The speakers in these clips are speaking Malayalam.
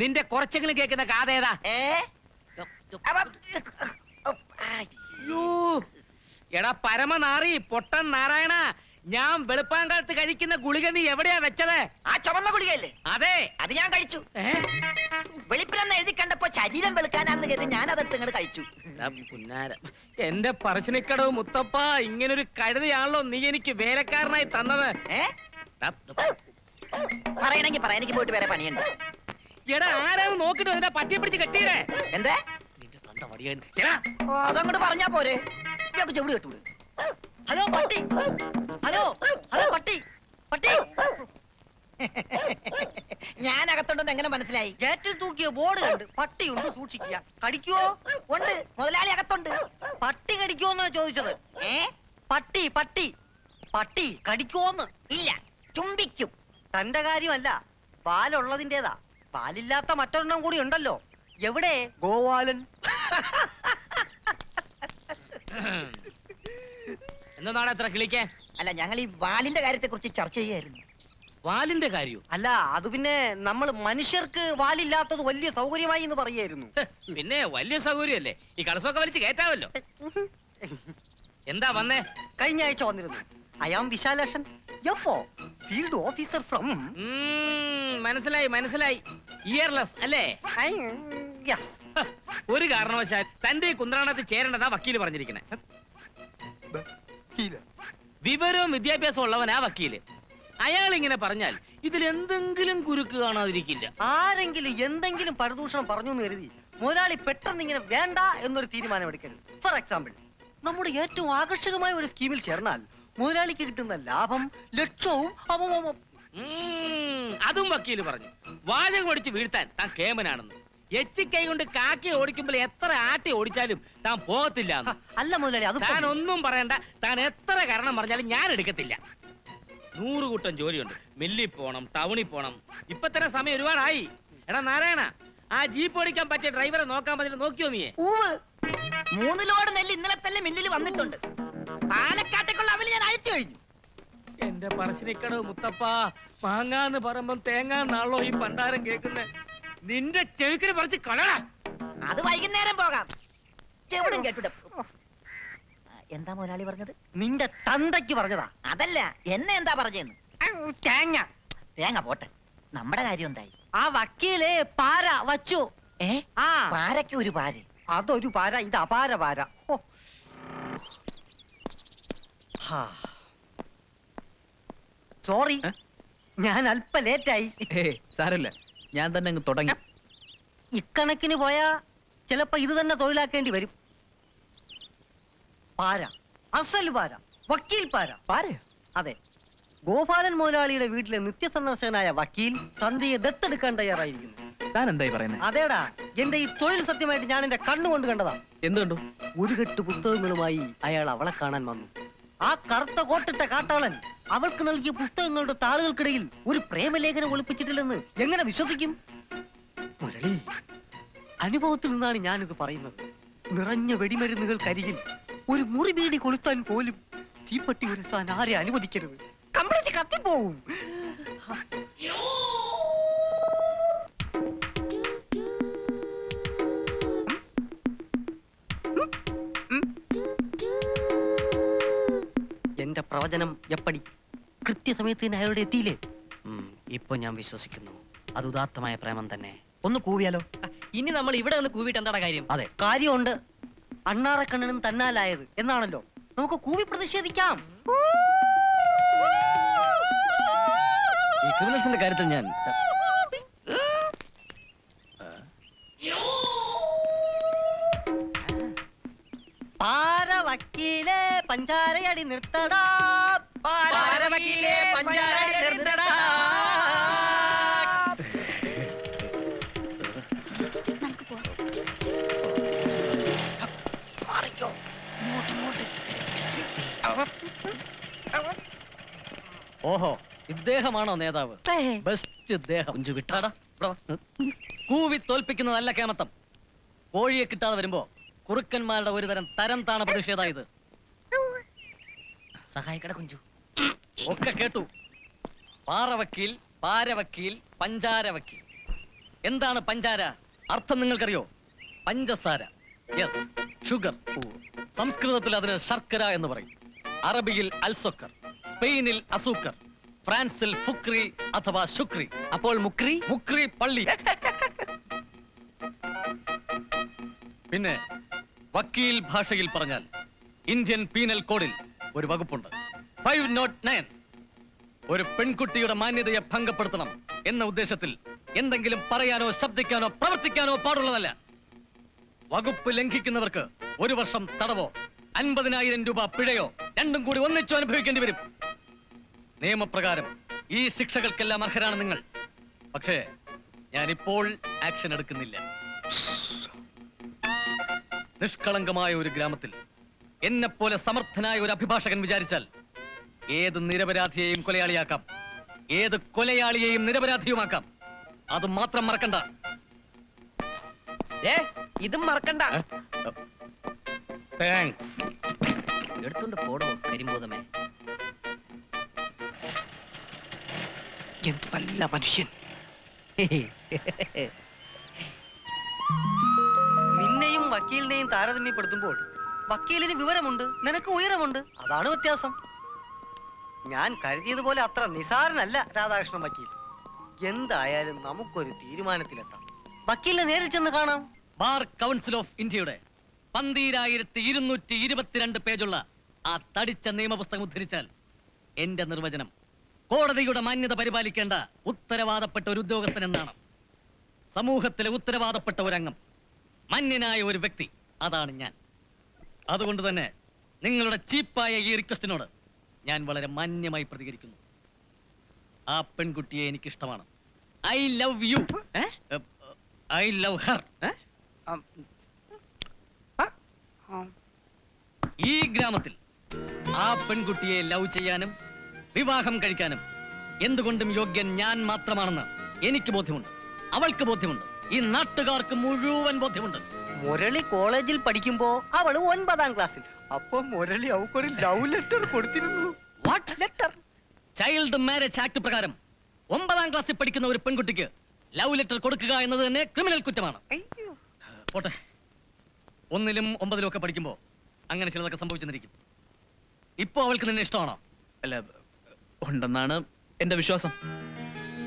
നിന്റെ കുറച്ചെങ്കിലും കേൾക്കുന്ന കാതേതാ എടാ പരമനാറി പൊട്ടൻ നാരായണ ഞാൻ വെളുപ്പാങ്കാലത്ത് കഴിക്കുന്ന ഗുളിക നീ എവിടെയാ വെച്ചത്? ആ ചുമന്ന ഗുളികയല്ലേ? അതെ. അത് ഞാൻ കഴിച്ചു? വെളുപ്പിലെന്ന് എഴുതി കണ്ടപ്പോ ശരീരം വെളുക്കാനാന്ന് കരുതി ഞാൻ അതെടുത്ത് ഇങ്ങോട്ട് കഴിച്ചു എന്റെ പറശ്ശിനിക്കടവ് മുത്തപ്പ ഇങ്ങനൊരു കഴുതയാണല്ലോ നീ എനിക്ക് വേലക്കാരനായി തന്നത്. പറയണെങ്കി പറയാ എനിക്ക് പോയിട്ട് വേറെ പണിയുണ്ട്. എടാ ആരാന്ന് നോക്കിട്ട് അതിനെ പറ്റിയെ പിടിച്ച് കെട്ടിയേ? എന്തേ? നിന്റെ സ്വന്തം വടിയ എടാ. അതങ്ങോട്ട് പറഞ്ഞാ പോരെ. ഇയാൾക്ക് ചെവിട് കെട്ടൂടെ. ഹലോ പട്ടി. ഹലോ ഹലോ പട്ടി. പട്ടി. ഞാൻ അകത്തുണ്ടെന്ന് എങ്ങനെ മനസ്സിലായി? ഗേറ്റിൽ തൂക്കിയ ബോർഡ് കണ്ട് പട്ടിയുണ്ട് സൂക്ഷിക്കുക. കടിക്കുവോ? ഉണ്ട്. മുതലാളി അകത്തുണ്ട്. പട്ടി കടിക്കുവോന്ന് ചോദിച്ചത്. ഏ? പട്ടി പട്ടി. പട്ടി കടിക്കുവോന്ന്? ഇല്ല. ചുംബിക്കും. തന്റെ കാര്യമല്ല പാലുള്ളതിന്റേതാ പാലില്ലാത്ത മറ്റൊരെണ്ണം കൂടി ഉണ്ടല്ലോ. എവിടെ? ഗോവാലൻ. എന്നതാണ് എത്ര കിളിക്കാൻ അല്ല ഞങ്ങൾ ഈ വാലിന്റെ കാര്യത്തെ കുറിച്ച് ചർച്ച ചെയ്യായിരുന്നു. വാലിന്റെ കാര്യവും അല്ല അത് പിന്നെ നമ്മൾ മനുഷ്യർക്ക് വാലില്ലാത്തത് വലിയ സൗകര്യമായി എന്ന് പറയായിരുന്നു. പിന്നെ വലിയ സൗകര്യമല്ലേ? ഈ കടസൊക്കെ വലിച്ച് കയറ്റാമല്ലോ. എന്താ വന്നേ? കഴിഞ്ഞ ആഴ്ച വന്നിരുന്നു. I am Vishalakshan F field officer from മനസ്സിലായി മനസ്സിലായി. ഇയർലെസ് അല്ലേ? യെസ് ഒരു കാരണവശാൽ തന്റെ ഈ കുന്ത്രാണത്തിൽ ചേരേണ്ടതാ വക്കീൽ പറഞ്ഞിരിക്കണേ. വിവരവും വിദ്യാഭ്യാസവും ഉള്ളവനാ വക്കീൽ. അയാൾ ഇങ്ങനെ പറഞ്ഞാൽ ഇതിൽ എന്തെങ്കിലും കുരുക്ക് കാണാതിരിക്കില്ല. ആരെങ്കിലും എന്തെങ്കിലും പരദൂഷണം പറഞ്ഞു എന്ന് കരുതി മുതലാളി പെട്ടെന്ന് ഇങ്ങനെ വേണ്ട എന്നൊരു തീരുമാനം എടുക്കരുത്. ഫോർ എക്സാമ്പിൾ നമ്മുടെ ഏറ്റവും ആകർഷകമായ ഒരു സ്കീമിൽ ചേർന്നാൽ മുതലാളിക്ക് കിട്ടുന്ന ലാഭം ലക്ഷവും അവ- അതും വക്കീൽ പറഞ്ഞു. വാചകം ഓടിച്ച് വീഴ്ത്താൻ താൻ കേമനാണെന്ന്. എച്ചിക്കൈ കൊണ്ട് കാക്കി ഓടിക്കുമ്പോൾ എത്ര ആട്ടി ഓടിച്ചാലും താൻ പോകത്തില്ല അല്ല മുതലാളി അത് താൻ ഒന്നും പറയണ്ട. താൻ എത്ര കാരണം പറഞ്ഞാലും ഞാൻ എടുക്കത്തില്ല. നൂറ് കൂട്ടം ജോലിയുണ്ട്. മില്ലിൽ പോണം ടൗണിൽ പോണം. ഇപ്പൊ തന്നെ സമയം ഒരുപാടായി. എടാ നാരായണ ആ ജീപ്പ് ഓടിക്കാൻ പറ്റിയ ഡ്രൈവറെ നോക്കാൻ പറ്റില്ല. നോക്കിയോ നീ മൂന്ന് ലോഡ് നെല്ല് ഇന്നലെ തന്നെ മില്ലിൽ വന്നിട്ടുണ്ട്. പാലക്കാട്ടേക്കുള്ള അവൽ ഞാൻ അഴിച്ചു കഴിഞ്ഞു. എന്റെ പറശ്ശിനിക്കടവ് മുത്തപ്പ മാങ്ങാന്ന് പറയുമ്പം തേങ്ങാന്നാണല്ലോ ഈ പണ്ടാരം കേൾക്കുന്നെ. നിന്റെ ചെവിക്കിന് പറിച്ച് കളടാ. അത് വൈകുന്നേരം പോകാം. ചെവിടും കേട്ടിട. എന്താ മുതലാളി പറഞ്ഞത്? നിന്റെ തന്തയ്ക്ക് പറഞ്ഞതാ. അതല്ല എന്നെ എന്താ പറഞ്ഞെന്ന്? തേങ്ങ. തേങ്ങ പോട്ടെ. നമ്മുടെ കാര്യം എന്തായി? ആ വക്കീൽ പാര വച്ചു. ഏ? ആ. പാരയ്ക്ക് ഒരു പാര്. അതൊരു പാര ഇത് അപാര പാര. സോറി. ഞാൻ അല്പ ലേറ്റായി. സാരല്ല. ഞാൻ തന്നെ അങ്ങ് തുടങ്ങി. ഇക്കണക്കിന് പോയാ ചിലപ്പോ ഇത് തന്നെ തൊഴിലാക്കേണ്ടി വരും. പാര. അസൽ പാര. വക്കീൽ പാര. പാര അതെ. ഗോപാലൻ മുതലാളിയുടെ വീട്ടിലെ നിത്യസന്ദർശകനായ വക്കീൽ സന്ധ്യയെ ദത്തെടുക്കാൻ തയ്യാറായിരിക്കുന്നു. താൻ എന്തായി പറയുന്നത് അതേടാ എന്റെ ഈ തൊഴിൽ സത്യമായിട്ട് ഞാൻ എന്റെ കണ്ണുകൊണ്ട് കണ്ടതാ. എന്തുകൊണ്ടു ഒരു കെട്ട് പുസ്തകങ്ങളുമായി അയാൾ അവളെ കാണാൻ വന്നു. ആ കറുത്ത കോട്ടിട്ട കാട്ടാളൻ അവൾക്ക് നൽകിയ പുസ്തകങ്ങളുടെ താളുകൾക്കിടയിൽ ഒരു പ്രേമലേഖനം ഒളിപ്പിച്ചിട്ടില്ലെന്ന് എങ്ങനെ വിശ്വസിക്കും? മുരളി അനുഭവത്തിൽ നിന്നാണ് ഞാനിത് പറയുന്നത്. നിറഞ്ഞ വെടിമരുന്നുകൾക്കരികിൽ ഒരു മുറി വീടി കൊളുത്താൻ പോലും തീപ്പട്ടി ഉരസാൻ ആരെ അനുവദിക്കരുത്. കംപ്ലീറ്റ് കത്തിപ്പോവും. പ്രവചനം എപ്പടി? കൃത്യസമയത്ത് തന്നെ അയാളുടെ എത്തിയില്ലേ? ഇപ്പൊ ഞാൻ വിശ്വസിക്കുന്നു. അത് ഉദാത്തമായ പ്രേമം തന്നെ. ഒന്ന് കൂവിയാലോ? ഇനി നമ്മൾ ഇവിടെ നിന്ന് കൂവിട്ട് എന്താണ് കാര്യം? അതെ. കാര്യമുണ്ട്. അണ്ണാറക്കണ്ണനും തന്നാലായത് എന്നാണല്ലോ. നമുക്ക് കൂവി പ്രതിഷേധിക്കാം. ഈ ക്രിമിനൽസിന്റെ കാര്യത്തിൽ ഞാൻ പാര വക്കീലെ പഞ്ചാരയടി നിർത്തടാ. പഞ്ചാരടി നിർത്തടാ. ഓഹോ ഇദ്ദേഹമാണോ നേതാവ്? ബെസ്റ്റ് ഇദ്ദേഹം. കുഞ്ചു വിട്ടാടാ. കൂവി തോൽപ്പിക്കുന്ന നല്ല കേമത്തം. കോഴിയെ കിട്ടാതെ വരുമ്പോ കുറുക്കന്മാരുടെ ഒരു തരം തരം താണ പ്രതിഷേധ സഹായിക്കട കുഞ്ചു. ഒക്കെ കേട്ടു. പാറവക്കീൽ പാരവക്കീൽ പഞ്ചാരവക്കീൽ. എന്താണ് പഞ്ചാര? അർത്ഥം നിങ്ങൾക്കറിയോ? പഞ്ചസാര. യെസ് ഷുഗർ സംസ്കൃതത്തിൽ അതിന് ശർക്കര എന്ന് പറയും. അറബിയിൽ അൽസൊക്കർ സ്പെയിനിൽ അസൂക്കർ ഫ്രാൻസിൽ ഫുക്രി അഥവാ ശുക്രി. അപ്പോൾ മുക്രി മുക്രി പള്ളി. പിന്നെ വക്കീൽ ഭാഷയിൽ പറഞ്ഞാൽ ഇന്ത്യൻ പീനൽ കോഡിൽ ഒരു വകുപ്പുണ്ട്. ഫൈവ് നോട്ട് നയൻ ഒരു പെൺകുട്ടിയുടെ മാന്യതയെ ഭംഗപ്പെടുത്തണം എന്ന ഉദ്ദേശത്തിൽ എന്തെങ്കിലും പറയാനോ ശബ്ദിക്കാനോ പ്രവർത്തിക്കാനോ പാടുള്ളതല്ല. വകുപ്പ് ലംഘിക്കുന്നവർക്ക് ഒരു വർഷം തടവോ അൻപതിനായിരം രൂപ പിഴയോ രണ്ടും കൂടി ഒന്നിച്ചു അനുഭവിക്കേണ്ടി വരും. നിയമപ്രകാരം ഈ ശിക്ഷകൾക്കെല്ലാം അർഹരാണ് നിങ്ങൾ. പക്ഷേ ഞാനിപ്പോൾ ആക്ഷൻ എടുക്കുന്നില്ല. നിഷ്കളങ്കമായ ഒരു ഗ്രാമത്തിൽ എന്നെപ്പോലെ പോലെ സമർത്ഥനായ ഒരു അഭിഭാഷകൻ വിചാരിച്ചാൽ ഏത് നിരപരാധിയെയും കൊലയാളിയാക്കാം ഏത് കൊലയാളിയെയും നിരപരാധിയുമാക്കാം. അത് മാത്രം മറക്കണ്ട. ഏ ഇതും മറക്കണ്ട. എടുത്തോണ്ട് പോടോ കരിമ്പൂതമേ. എന്ത് നല്ല മനുഷ്യൻ. വക്കീലിനെയും താരതമ്യപ്പെടുത്തുമ്പോൾ വക്കീലിന് വിവരമുണ്ട് നിനക്ക് ഉയരമുണ്ട്. അതാണ് വ്യത്യാസം. ഞാൻ കരുതിയതുപോലെ അത്ര നിസാരനല്ല രാധാകൃഷ്ണൻ വക്കീൽ. എന്തായാലും നമുക്കൊരു തീരുമാനത്തിലെത്താം. വക്കീലിനെ നേരിൽ ചെന്ന് കാണാം. ബാർ കൗൺസിൽ ഓഫ് ഇന്ത്യയുടെ പന്തിരായിരത്തി ഇരുന്നൂറ്റി ഇരുപത്തിരണ്ട് പേജുള്ള ആ തടിച്ച നിയമപുസ്തകം ഉദ്ധരിച്ചാൽ എന്റെ നിർവചനം കോടതിയുടെ മാന്യത പരിപാലിക്കേണ്ട ഉത്തരവാദപ്പെട്ട ഒരു ഉദ്യോഗസ്ഥൻ എന്നാണ്. സമൂഹത്തിലെ ഉത്തരവാദപ്പെട്ട ഒരംഗം. മാന്യനായ ഒരു വ്യക്തി. അതാണ് ഞാൻ. അതുകൊണ്ട് തന്നെ നിങ്ങളുടെ ചീപ്പായ ഈ റിക്വസ്റ്റിനോട് ഞാൻ വളരെ മാന്യമായി പ്രതികരിക്കുന്നു. ആ പെൺകുട്ടിയെ എനിക്കിഷ്ടമാണ്. I love you. I love her. ഈ ഗ്രാമത്തിൽ ആ പെൺകുട്ടിയെ ലവ് ചെയ്യാനും വിവാഹം കഴിക്കാനും എന്തുകൊണ്ടും യോഗ്യൻ ഞാൻ മാത്രമാണെന്ന് എനിക്ക് ബോധ്യമുണ്ട്. അവൾക്ക് ബോധ്യമുണ്ട്. ഈ നാട്ടുകാർക്ക് മുഴുവൻ ബോധ്യമുണ്ട്. മുരളി കോളേജിൽ പഠിക്കുമ്പോ അവൾ ഒൻപതാം ക്ലാസ്സിൽ. അപ്പൊ മുരളി അവക്കൊരു ലവ് ലെറ്റർ കൊടുത്തിരുന്നു. What letter child marriage act പ്രകാരം ഒമ്പതാം ക്ലാസ്സിൽ പഠിക്കുന്ന ഒരു പെൺകുട്ടിക്ക് ലവ് ലെറ്റർ കൊടുക്കുക എന്നത് തന്നെ ക്രിമിനൽ കുറ്റമാണ്. പോട്ടെ. ഒന്നിലും ഒമ്പതിലും ഒക്കെ പഠിക്കുമ്പോ അങ്ങനെ ചിലതൊക്കെ സംഭവിച്ചെന്നിരിക്കും. ഇപ്പൊ അവൾക്ക് നിന്നെ ഇഷ്ടമാണോ? അല്ല ഉണ്ടെന്നാണ് എന്റെ വിശ്വാസം.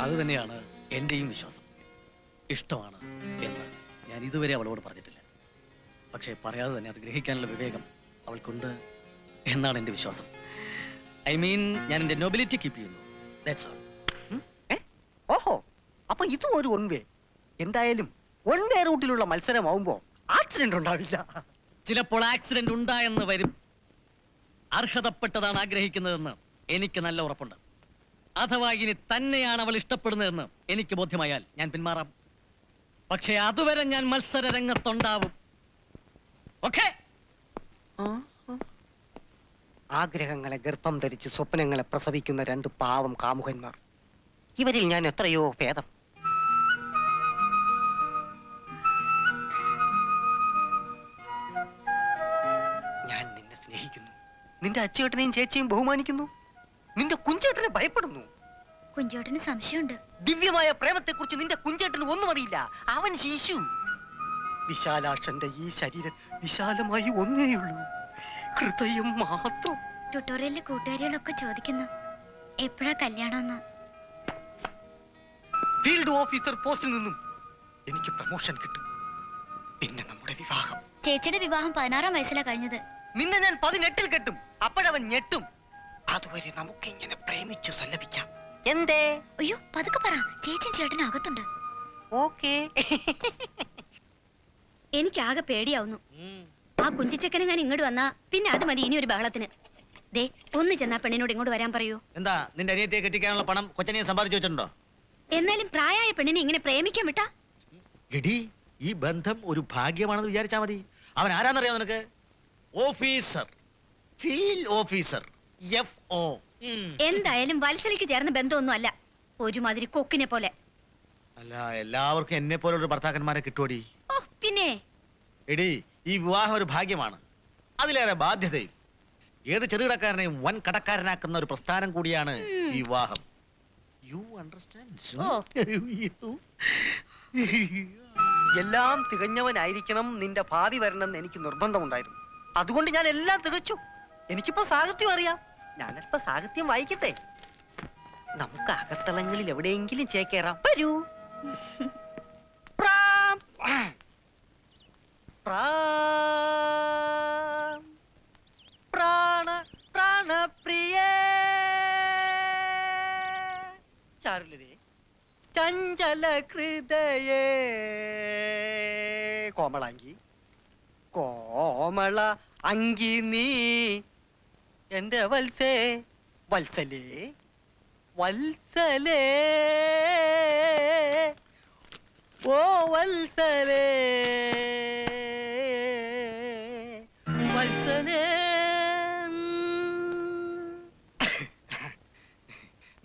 അത് തന്നെയാണ് എന്റെയും വിശ്വാസം. ഇഷ്ടമാണ് എന്ന് ഞാൻ ഇതുവരെ അവളോട് പറഞ്ഞിട്ടില്ല. പക്ഷേ പറയാതെ തന്നെ അത് ഗ്രഹിക്കാനുള്ള വിവേകം അവൾക്കുണ്ട് എന്നാണ് എന്റെ വിശ്വാസം. ഐ മീൻ ഞാൻ എന്റെ നോബിലിറ്റി കീപ്പ് ചെയ്യുന്നു. ദാറ്റ്സ് ഓൾ ഓഹോ. അപ്പൊ ഇതും ഒരു വൺ വേ എന്തായാലും വൺ വേ റൂട്ടിലുള്ള മത്സരമാവുമ്പോ ആക്സിഡന്റ് ഉണ്ടാവില്ല. ചിലപ്പോൾ ആക്സിഡന്റ് ഉണ്ടായെന്ന് വരും. അർഹതപ്പെട്ടതാണ് ആഗ്രഹിക്കുന്നതെന്ന് എനിക്ക് നല്ല ഉറപ്പുണ്ട്. അഥവാ ഇനി തന്നെയാണ് അവൾ ഇഷ്ടപ്പെടുന്നതെന്ന് എനിക്ക് ബോധ്യമായാൽ ഞാൻ പിന്മാറാം. പക്ഷേ അതുവരെ ഞാൻ മത്സര രംഗത്തുണ്ടാവും ആഗ്രഹങ്ങളെ ഗർഭം ധരിച്ച് സ്വപ്നങ്ങളെ പ്രസവിക്കുന്ന രണ്ട് പാവം കാമുകന്മാർ. ഇവരിൽ ഞാൻ എത്രയോ ഭേദം. ഞാൻ നിന്നെ സ്നേഹിക്കുന്നു. നിന്റെ അച്ചേട്ടനെയും ചേച്ചിയും ബഹുമാനിക്കുന്നു. നിന്റെ കുഞ്ചേട്ടനെ ഭയപ്പെടുന്നു. കുഞ്ചോട്ടന് സംശയമുണ്ട്. ദിവ്യമായ പ്രേമത്തെക്കുറിച്ച് നിന്റെ കുഞ്ചേട്ടന് ഒന്നും അറിയില്ല. അവൻ ശിശു. വിശാലാക്ഷന്റെ ഈ ശരീരം വിശാലമായി ഒന്നേയുള്ളൂ ഹൃദയം മാത്രം. ട്യൂട്ടോറിയലിലെ കൂട്ടുകാരികളൊക്കെ ചോദിക്കുന്നു. എപ്പോഴാ കല്യാണമെന്ന്? ഫീൽഡ് ഓഫീസർ പോസ്റ്റിൽ നിന്നും എനിക്ക് പ്രൊമോഷൻ കിട്ടും. പിന്നെ നമ്മുടെ വിവാഹം. ചേച്ചിയുടെ വിവാഹം പതിനാറാം വയസ്സിലാ കഴിഞ്ഞത്. നിന്നെ ഞാൻ പതിനെട്ടിൽ കെട്ടും. അപ്പോഴവൻ ഞെട്ടും. അതുവരെ നമുക്ക് ഇങ്ങനെ പ്രേമിച്ചു സല്ലപിക്കാം. എന്തേ? അയ്യോ പതുക്കെ പറ. ചേച്ചി ചേട്ടൻ അകത്തുണ്ട്. ഓക്കേ. എനിക്കാകെ പേടിയാവുന്നു. ആ കുഞ്ചിച്ചക്കനെ ഞാൻ ഇങ്ങോട്ട് വന്നാ പിന്നെ അത് മതി ഇനി ഒരു ബഹളത്തിന്. ദേ ഒന്ന് ചെന്നാ പെണ്ണിനോട് ഇങ്ങോട്ട് വരാൻ പറയൂ. എന്താ നിന്റെ അനിയത്തെ കെട്ടിക്കാനുള്ള പണം കൊച്ചനെ സമ്പാദിച്ചു വെച്ചിട്ടുണ്ടോ? എന്നാലും പ്രായമായ പെണ്ണിനെ ഇങ്ങനെ പ്രേമിക്കാൻ വിട്ടാ? എടി ഈ ബന്ധം ഒരു ഭാഗ്യമാണെന്ന് വിചാരിച്ചാ മതി. അവൻ ആരാന്നറിയാം നിനക്ക്? Officer. Field officer. F O എന്തായാലും വത്സലയ്ക്ക് ചേർന്ന ബന്ധമൊന്നും അല്ല ഒരുമാതിരി കൊക്കിനെ പോലെ. അല്ല എല്ലാവർക്കും എന്നെ പോലെ ഒരു ഭർത്താക്കന്മാരെ കിട്ടുമടി ഓ പിന്നെ? എടി ഈ വിവാഹം ഒരു ഭാഗ്യമാണ്. അതിലേറെ ബാധ്യതയും. ഏത് ചെറുകിടക്കാരനെയും വൻ കടക്കാരനാക്കുന്ന ഒരു പ്രസ്ഥാനം കൂടിയാണ് ഈ വിവാഹം. യു ഓ. അണ്ടർസ്റ്റാൻഡ് എല്ലാം തികഞ്ഞവനായിരിക്കണം നിന്റെ ഭാവി വരണമെന്ന് എനിക്ക് നിർബന്ധമുണ്ടായിരുന്നു. അതുകൊണ്ട് ഞാൻ എല്ലാം തികച്ചു. എനിക്കിപ്പോ സാഹിത്യം അറിയാം. ഞാനല്പ സാഹിത്യം വായിക്കട്ടെ. നമുക്ക് അകത്തളങ്ങളിൽ എവിടെയെങ്കിലും ചേക്കേറാം. വരൂ. പ്രാം. പ്രാം. പ്രാണ പ്രാണപ്രിയേ. ചാരുലതേ ചഞ്ചല ഹൃദയേ കോമളാങ്കി. കോമള അങ്കി നീ എന്റെ വത്സേ വത്സലേ വത്സലേ. ഓ വത്സലേ. വത്സലേ.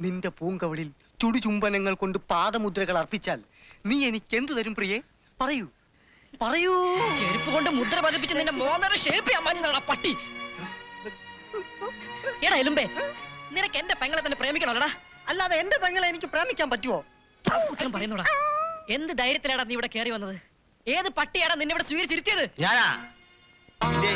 നിന്റെ പൂങ്കവളിൽ ചുടുചുംബനങ്ങൾ കൊണ്ട് പാദമുദ്രകൾ അർപ്പിച്ചാൽ നീ എനിക്ക് എന്തു തരും പ്രിയെ? പറയൂ. പറയൂ. ചെരുപ്പ് കൊണ്ട് മുദ്ര പതിപ്പിച്ച് നിന്റെ മോന്നര ഷേപ്പ് ഞാൻ മഞ്ഞ പട്ടി. എടാ എലുമ്പേ നിനക്ക് എന്റെ പെങ്ങളെ തന്നെ പ്രേമിക്കണോടാ അല്ലാതെ എന്റെ പെങ്ങളെ എനിക്ക് പ്രേമിക്കാൻ പറ്റുമോ ഉത്തരം പറയുന്നോടാ. എന്ത് ധൈര്യത്തിലാടാ നീ ഇവിടെ കയറി വന്നത്? ഏത് പട്ടിയാടാ നിന്നെ ഇവിടെ സ്വീകരിച്ചിരുത്തിയത്? ഞാനാ? ഇതേ,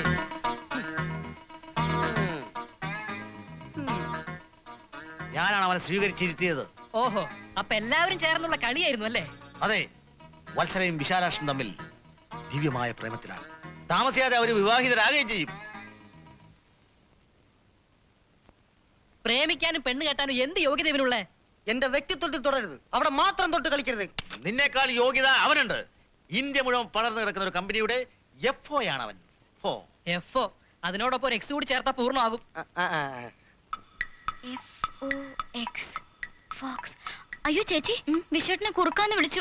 ഞാനാണ് അവനെ സ്വീകരിച്ചിരുത്തിയത്. ഓഹോ അപ്പൊ എല്ലാവരും ചേർന്നുള്ള കളിയായിരുന്നു അല്ലേ? അതെ വത്സലയും വിശാലാക്ഷൻ തമ്മിൽ ദിവ്യമായ പ്രേമത്തിലാണ്. താമസിയാതെ അവർ വിവാഹിതരാകുകയും ചെയ്യും. പ്രേമിക്കാനും പെണ്ണ് കെട്ടാനും എന്ത് യോഗ്യത ഇവനുള്ള? എന്റെ വ്യക്തിത്വത്തിൽ തുടരുത് അവിടെ മാത്രം തൊട്ട് കളിക്കരുത്. നിന്നേക്കാൾ യോഗ്യത അവനുണ്ട്. ഇന്ത്യ മുഴുവൻ പടർന്നു കിടക്കുന്ന ഒരു കമ്പനിയുടെ എഫ് ഒ ആണ് അവൻ. ഫോ എഫ് ഒ അതിനോടൊപ്പം ഒരു എക്സ് കൂടി ചേർത്താ പൂർണമാകും. ആ, ആ, ആ. എക്സ് ഫോക്സ് അയ്യോ ചേച്ചി. വിശ്വട്ടിനെ കുറുക്കാന്ന് വിളിച്ചു.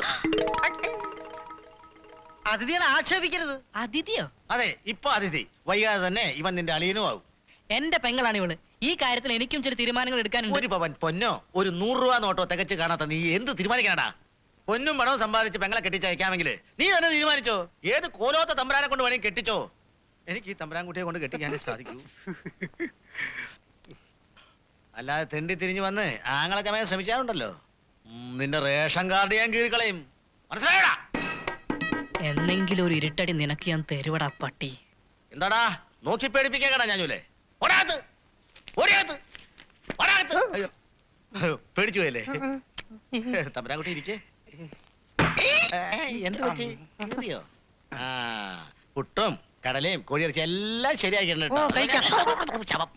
അതിഥികളെ ആക്ഷേപിക്കരുത്. അതിഥിയോ? അതെ ഇപ്പൊ അതിഥി. വൈകാതെ തന്നെ ഇവൻ നിന്റെ അളിയനും ആവും. എന്റെ പെങ്ങളാണ് ഇവൾ. ഈ കാര്യത്തിൽ എനിക്കും ചില തീരുമാനങ്ങൾ എടുക്കാനുണ്ട്. ഒരു പവൻ പൊന്നോ ഒരു നൂറ് രൂപ നോട്ടോ തികച്ച് കാണാത്ത നീ എന്ത് തീരുമാനിക്കാനാ പൊന്നും പണവും സമ്പാദിച്ച് പെങ്ങളെ കെട്ടിച്ചയക്കാമെങ്കിൽ നീ തന്നെ തീരുമാനിച്ചോ? ഏത് കോലോത്ത തമ്പരാനെ കൊണ്ട് വേണമെങ്കിൽ കെട്ടിച്ചോ? എനിക്ക് ഈ തമ്പരാൻകുട്ടിയെ കൊണ്ട് കെട്ടിക്കാനേ സാധിക്കൂ. അല്ലാതെ തെണ്ടി തിരിഞ്ഞു വന്ന് ആങ്ങളെ ചമയം ശ്രമിച്ചാലുണ്ടല്ലോ. ഉം, നിന്റെ റേഷൻ കാർഡ് ഞാൻ കീറിക്കളയും. മനസ്സിലായടാ? എന്നെങ്കിലും ഒരു ഇരുട്ടടി നിനക്ക് ഞാൻ തരുവടാ പട്ടി. എന്താടാ? നോക്കി പേടിപ്പിക്കാൻ കേടാ ഞാനൂലേ? ഒരാത്ത് അയ്യോ. പേടിച്ചു പോയല്ലേ? തമ്പരാൻകുട്ടി ഇരിക്കേ. എന്ത് പറ്റി? ആ പുട്ടും കടലയും കോഴിയിറച്ചി എല്ലാം ശരിയാക്കിയിട്ടുണ്ട് കഴിക്കാം. ശവം.